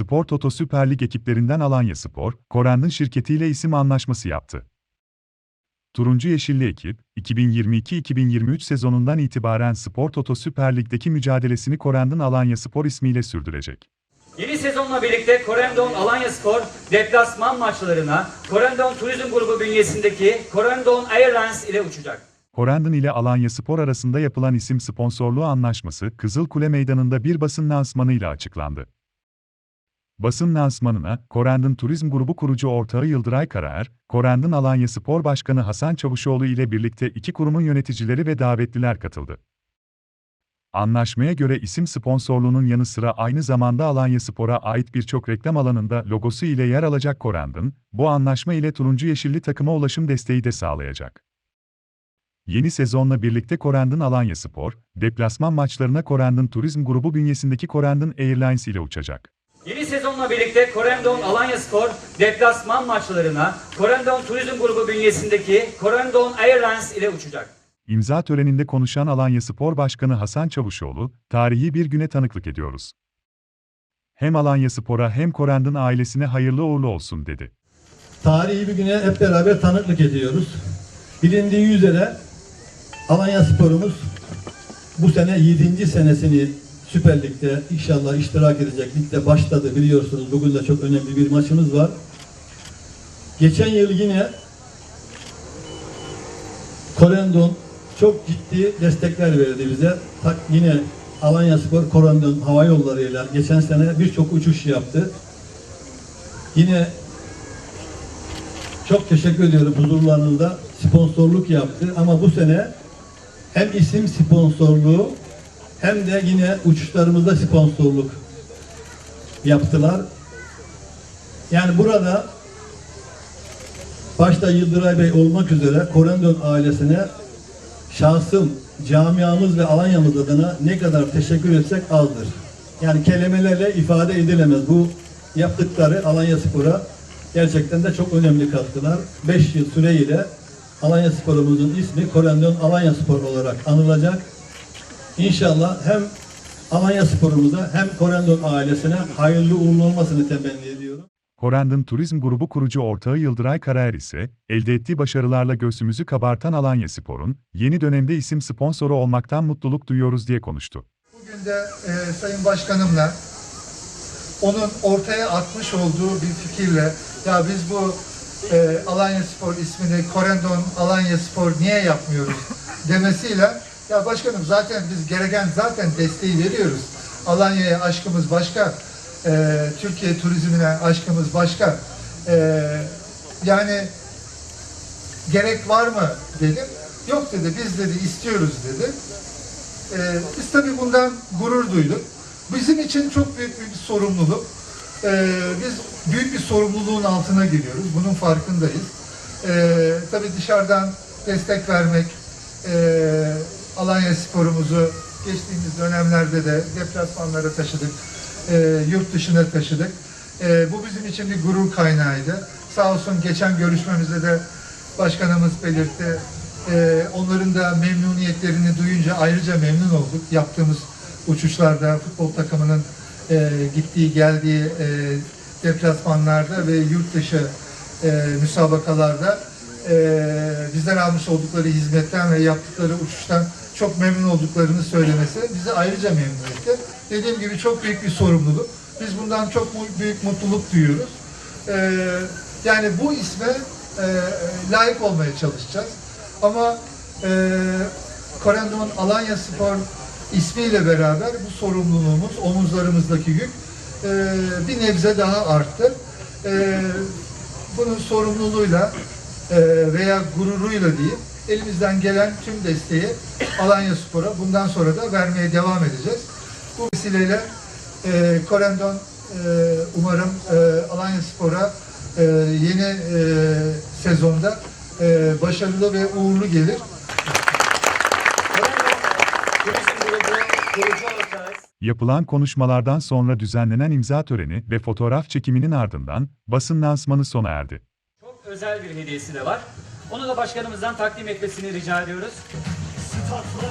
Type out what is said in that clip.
Spor Toto Süper Lig ekiplerinden Alanya Spor, Korend'in şirketiyle isim anlaşması yaptı. Turuncu Yeşilli ekip, 2022-2023 sezonundan itibaren Spor Toto Süper Lig'deki mücadelesini Korend'in Alanya Spor ismiyle sürdürecek. Yeni sezonla birlikte Corendon Alanya Spor deplasman maçlarına Corendon Turizm Grubu bünyesindeki Corendon Airlines ile uçacak. Korendon ile Alanya Spor arasında yapılan isim sponsorluğu anlaşması Kızılkule Meydanı'nda bir basın lansmanıyla açıklandı. Basın lansmanına, Korendon Turizm Grubu kurucu ortağı Yıldıray Karaer, Korendon Alanya Spor Başkanı Hasan Çavuşoğlu ile birlikte iki kurumun yöneticileri ve davetliler katıldı. Anlaşmaya göre isim sponsorluğunun yanı sıra aynı zamanda Alanya Spor'a ait birçok reklam alanında logosu ile yer alacak Korendon, bu anlaşma ile turuncu yeşilli takıma ulaşım desteği de sağlayacak. Yeni sezonla birlikte Korendon Alanya Spor, deplasman maçlarına Korendon Turizm Grubu bünyesindeki Korendon Airlines ile uçacak. Sezonla birlikte Corendon Alanya Spor deplasman maçlarına Corendon Turizm Grubu bünyesindeki Corendon Airlines ile uçacak. İmza töreninde konuşan Alanya Spor Başkanı Hasan Çavuşoğlu, tarihi bir güne tanıklık ediyoruz. Hem Alanya Spor'a hem Korendon ailesine hayırlı uğurlu olsun dedi. Tarihi bir güne hep beraber tanıklık ediyoruz. Bilindiği üzere Alanya Spor'umuz bu sene 7. senesini Süper Lig'de inşallah iştirak edecek. Ligde başladı biliyorsunuz. Bugün de çok önemli bir maçımız var. Geçen yıl yine Korendon çok ciddi destekler verdi bize. Tak yine Alanya Spor Korendon hava yollarıyla geçen sene birçok uçuş yaptı. Yine çok teşekkür ediyorum huzurlarınızda sponsorluk yaptı ama bu sene hem isim sponsorluğu hem de yine uçuşlarımızda sponsorluk yaptılar. Yani burada başta Yıldıray Bey olmak üzere Korendon ailesine şahsım, camiamız ve Alanya'mız adına ne kadar teşekkür etsek azdır. Yani kelimelerle ifade edilemez. Bu yaptıkları Alanya Spor'a gerçekten de çok önemli katkılar. 5 yıl süreyle Alanya Spor'umuzun ismi Korendon Alanya Spor olarak anılacak. İnşallah hem Alanya Spor'umuza hem Korendon ailesine hayırlı uğurlu olmasını temenni ediyorum. Korendon Turizm Grubu kurucu ortağı Yıldıray Karaer ise, elde ettiği başarılarla göğsümüzü kabartan Alanya Spor'un, yeni dönemde isim sponsoru olmaktan mutluluk duyuyoruz diye konuştu. Bugün de e, Sayın Başkanımla onun ortaya atmış olduğu bir fikirle ya biz bu e, Alanya Spor ismini Korendon Alanya Spor niye yapmıyoruz demesiyle ya başkanım zaten biz gereken zaten desteği veriyoruz. Alanya'ya aşkımız başka. e, Türkiye turizmine aşkımız başka. E, yani gerek var mı dedim. Yok dedi biz dedi istiyoruz dedi. Ee, biz tabii bundan gurur duyduk. Bizim için çok büyük bir sorumluluk. Ee, biz büyük bir sorumluluğun altına giriyoruz. Bunun farkındayız. Ee, tabii dışarıdan destek vermek, e, Alanya sporumuzu geçtiğimiz dönemlerde de deplasmanlara taşıdık, e, yurt dışına taşıdık. E, bu bizim için bir gurur kaynağıydı. Sağ olsun geçen görüşmemizde de başkanımız belirtti. Ee, onların da memnuniyetlerini duyunca ayrıca memnun olduk. Yaptığımız uçuşlarda futbol takımının e, gittiği geldiği e, deplasmanlarda ve yurt dışı e, müsabakalarda e, bizden almış oldukları hizmetten ve yaptıkları uçuştan çok memnun olduklarını söylemesi bizi ayrıca memnun etti. Dediğim gibi çok büyük bir sorumluluk. Biz bundan çok büyük mutluluk duyuyoruz. Ee, yani bu isme e, layık olmaya çalışacağız. Ama e, Korendon Alanya Spor ismiyle beraber bu sorumluluğumuz, omuzlarımızdaki yük e, bir nebze daha arttı. E, bunun sorumluluğuyla veya gururuyla diyeyim, elimizden gelen tüm desteği Alanya Spor'a bundan sonra da vermeye devam edeceğiz. Bu vesileyle e, Korendon e, umarım e, Alanya Spor'a e, yeni e, sezonda e, başarılı ve uğurlu gelir. Yapılan konuşmalardan sonra düzenlenen imza töreni ve fotoğraf çekiminin ardından basın lansmanı sona erdi. çok özel bir hediyesi de var. Onu da başkanımızdan takdim etmesini rica ediyoruz. Statları